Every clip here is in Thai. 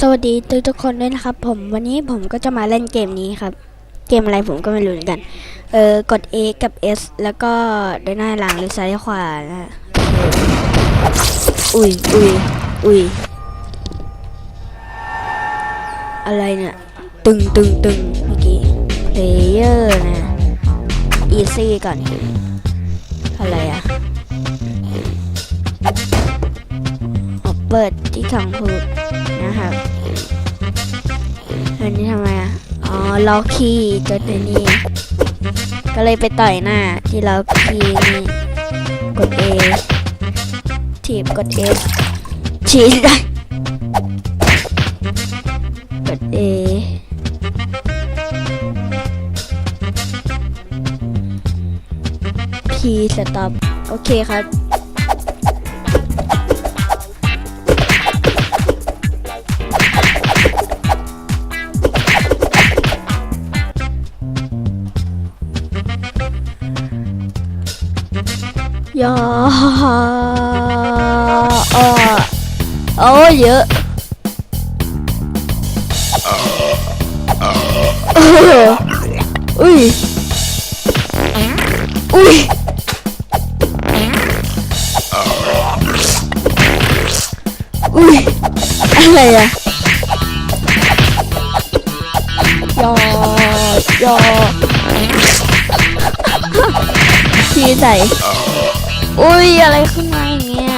สวัสดีทุกทุกๆคนด้วยนะครับ ผมวันนี้ผมก็จะมาเล่นเกมนี้ครับ เกมอะไรผมก็ไม่รู้เหมือนกันเออกด A กับ S แล้วก็เดินหน้าหลังหรือซ้ายขวานะฮะเอออุ้ยอุ้ยอุ้ยอะไรเนี่ยตึงตึงตึงเมื่อกี้เพลเยอร์นะ easy ก่อนอะไรอะเอาเปิดที่สองพูด นะครับอันนี้ทำไมอะ อ๋อล็อกคีย์จนในนี่ก็เลยไปต่อยหน้าที่ล็อกคีนี่กด A ทีบกด S ชี้ได้กด A พีสต็อปโอเคครับ ยาอ่อโอ้เยอะอออุ้ย อุ้ย อุ้ย อะไรอะยอยอพี่ใส่ อุ้ยอะไรขึ้นมาอย่างเงี้ย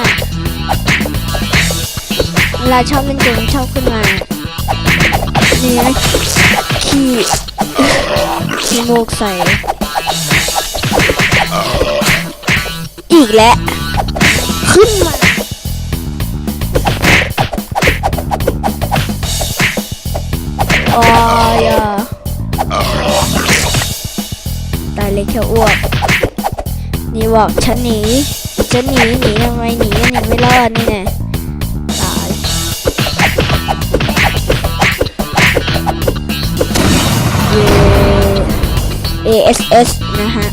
เวลาชอบเล่นเกมชอบขึ้นมานี่นะขี้ขี้มูกใส่ อีกแล้วขึ้นมาโอ้ยอะตายเลยแค่อ้วก นี่บอกฉันหนีฉันหนีหนีทำไมหนีก็หนีไม่รอดนี่ไงตายเย่ ASS นะฮะ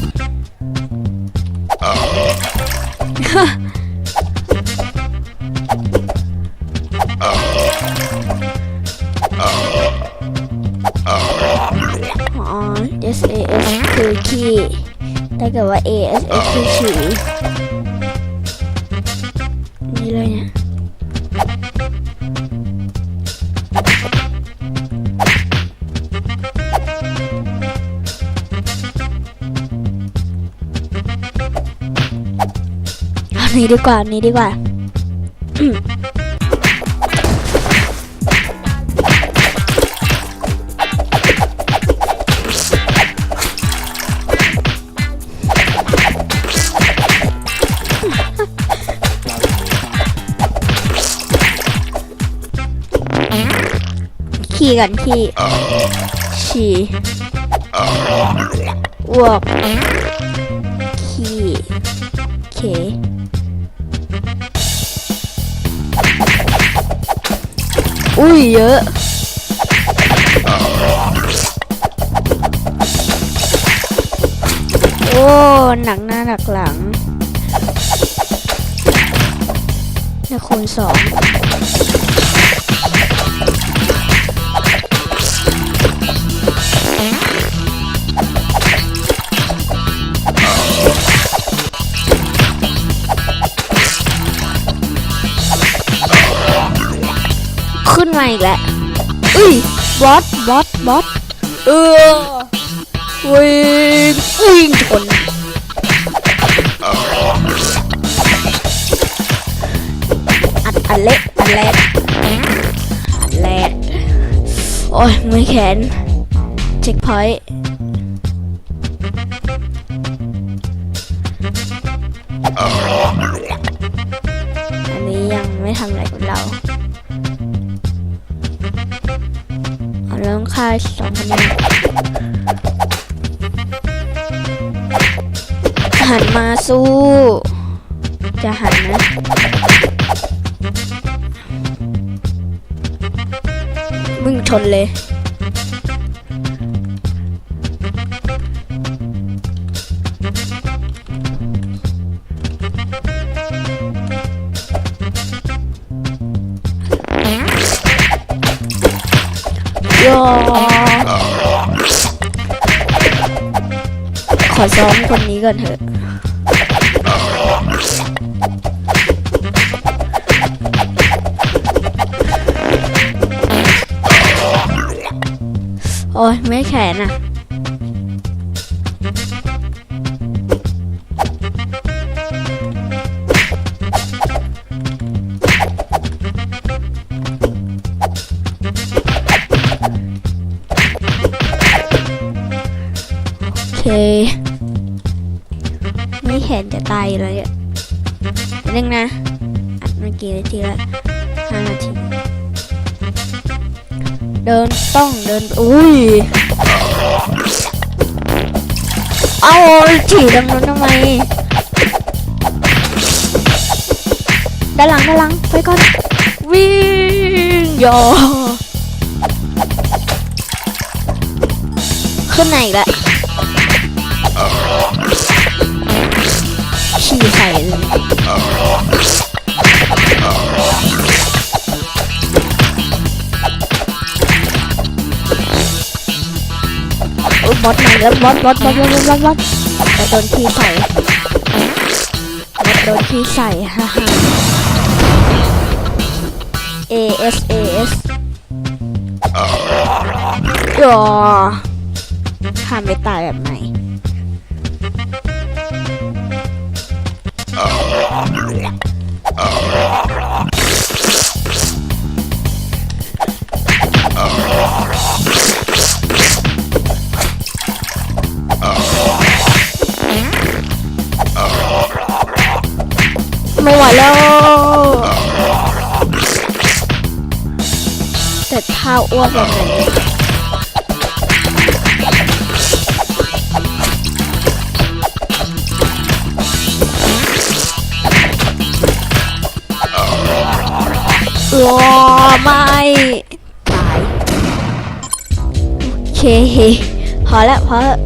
อ๋อ SAS คือขี้ ถ้าเกิดว่า ASS คือฉี่นี่เลยเนี่ยอันนี้ดีกว่าอันนี้ดีกว่า ขี่กันขี่ฉี่อวกขี่เคอุ้ยเยอะโอ้หนักหน้าหนักหลังแล้วคูณสอง มาอีกแล้วอุ้ยบอสบอสบอสเออวิ่งวิ่งชนอัดอัดเละอัดแรกอัดแรกโอ้ยมือแขนเช็คพอยต์อันนี้ยังไม่ทำอะไรกับเรา เอาเรื่องค่าสองคะแนนหันมาสู้ จะหันนะ มึงชนเลย ขอซ้อมคนนี้ก่อนเถอะ โอ้ยไม่แขนอะ ไม่แขนจะตายอยู่แล้วเนี่ยนึงนะ อัดเมื่อกี้นาทีละห้านาที เดินต้องเดิน อุ้ย เอาฉี่ตรงนั้นทำไมด้านหลังด้านหลังไปก่อน วิ่งยอขึ้นไหนอีกแล้ว ใส่เลยโอ้ยบอสไหนแล้วบอสบอสบอสบอสบอสบอสแต่โดนขี้ใส่บอสโดนขี้ใส่ฮ่าฮ่า A S A S ยอข้ามไม่ตายแบบไหน ไม่ไหวแล้ว แต่ถ้าอ้วกแบบไหนโอ้ไม่ตาย โอเค พอแล้วพอแล้ว